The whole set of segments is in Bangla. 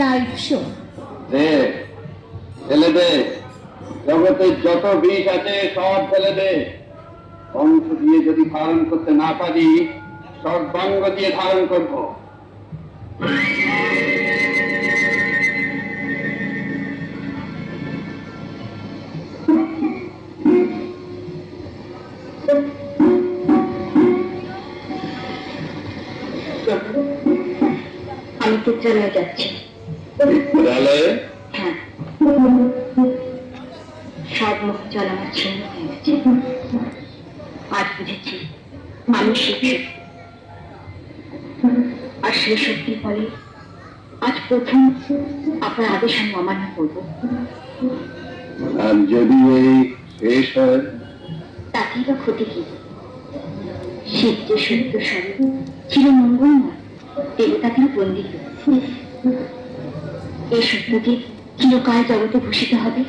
লাইভ শো দে, জগতে যত বিষ আছে, সব ফেলে দে। বংশ দিয়ে যদি ধারণ করতে না পারি, সর্বাঙ্গ দিয়ে ধারণ করব। চিত্রালয়ে যাচ্ছি। হ্যাঁ। সব মুখ জল আমার ছিন্ন হয়ে গেছে। আজ বুঝেছি মানুষ আর সেই সত্যি ফলে আজ প্রথম আপনার আদেশ আমি অমান্য করব। আর যদি এই শেষ হয়? তাতেই বা ক্ষতি কি? শীত যে সত্য স্বরে ছিল মঙ্গল না দেবতাকেও বন্দিত। এই সত্যকে চিরকাল জগতে ভূষিত হবে।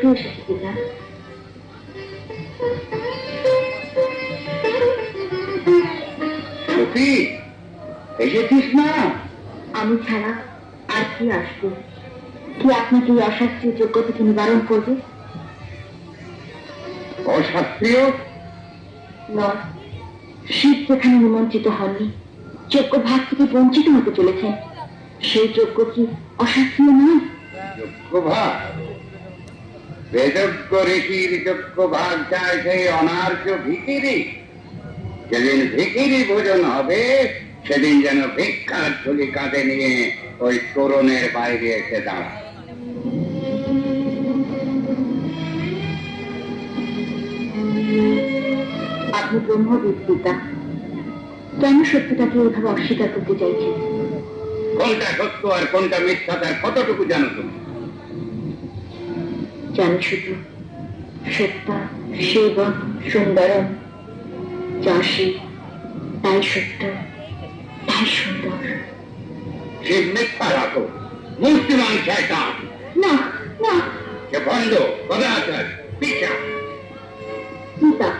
ছুটে পিতা সখী এসেছিস না? আমি ছাড়া আর কি আসবে? কি আপনাকে এই অশাস্ত্রীয় যোগ্য থেকে নিবারণ করবে? অশাস্ত্রীয় নয় শিব যেখানে নিমন্ত্রিত হননি যোগ্য ভাগ থেকে বঞ্চিত হতে চলেছেন। সেই যোগ্য কি অশাস্ত্রীয় নয়? যোগ্য ভাগ? বেদজ্ঞ ঋষির যোগ্য ভাগ চায় সেই অনার্য ভিকিরি যেদিন ভিকিরি ভোজন হবে সেদিন যেন ভিক্ষার ঝুলি কাঁধে নিয়ে ওই তোরণের বাইরে এসে দাঁড়া আপনি ব্রহ্মবিদ পিতা। কেন সত্যটাকে এভাবে অস্বীকার করতে চাইছেন? কোনটা সত্য আর কোনটা মিথ্যা তার কতটুকু জানো তুমি? জানি শুধু সত্যা সেবক সুন্দরম চাষি। তাই সত্য তাই সুন্দর। সে মিথ্যা রাখো মূর্তিমান শয়তান। না না। সে বন্ধ কদাচার পিছা। পিতা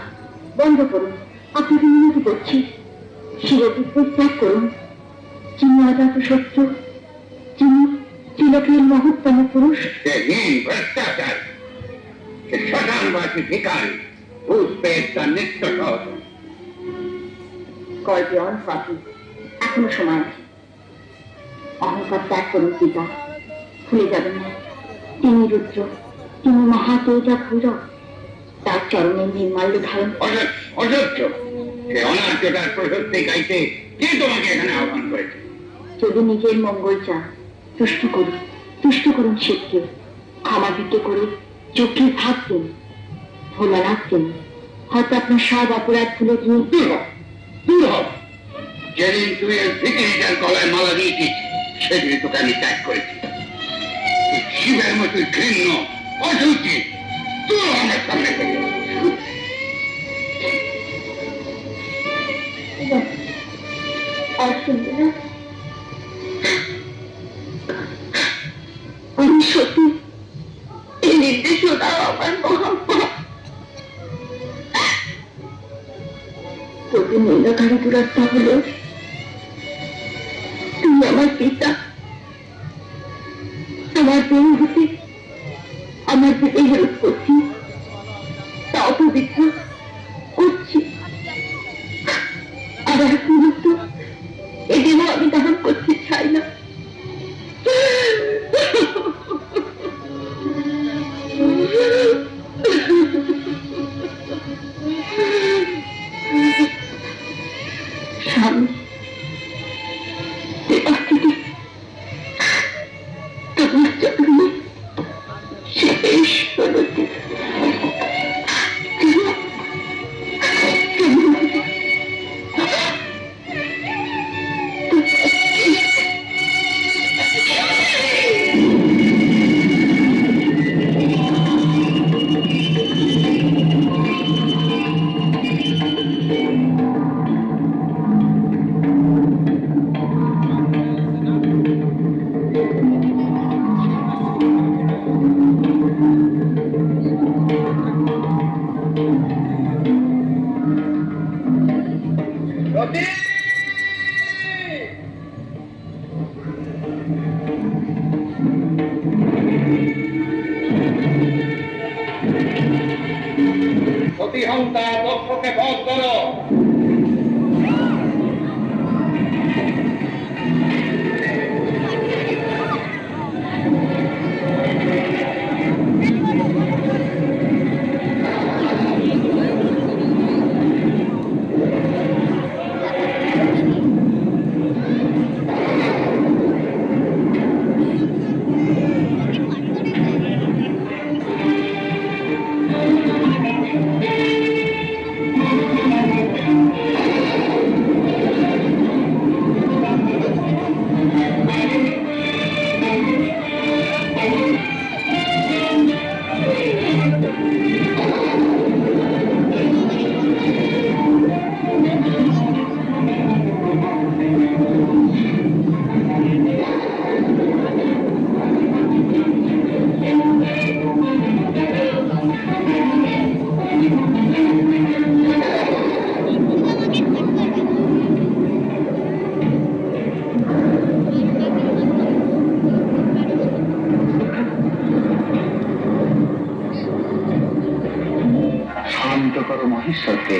বন্ধ করুন। আপনাকে মিনতি করছি। শিরবিদ্বেষ ত্যাগ করুন। অজাত সত্য। তিলকের মহত্তম পুরুষ। সে হীন ভ্রষ্টাচার সে শ্মশানবাসী ভিকারী ভূত পেট তার নিত্য সহজ। গল্পে অন পাখি এখনও সময় আছে অহংকার ত্যাগ করুন পিতা ভুলে যাবেন না। তিনি রুদ্র তিনি মহাতেজা তার চরণে নির্মাল্য ধারণ। অসহ্য সে প্রশস্তি গাইতে কে তোমাকে এখানে আহ্বান করেছে? যদি নিজের মঙ্গল চান তুষ্ট করুন তুষ্ট করুন শিবকে ক্ষমা দিতে করে চোখে দিন, ভোলানাথ দিন। হয়তো আপনার সব অপরাধ ভুলে গিয়ে দূর হ দূর হ যেদিন তুই এই ভিকিরিটার গলায় মালা দিয়েছিস সেদিন তোকে আমি ত্যাগ করেছি। শিবের মতো ঘৃণ্য অসুচি তুই আমার সামনে থেকে তোকে নিন্দাকারী দূরত্ব হলো তুই আমার পিতা। শান্ত করো মহেশ্বরকে।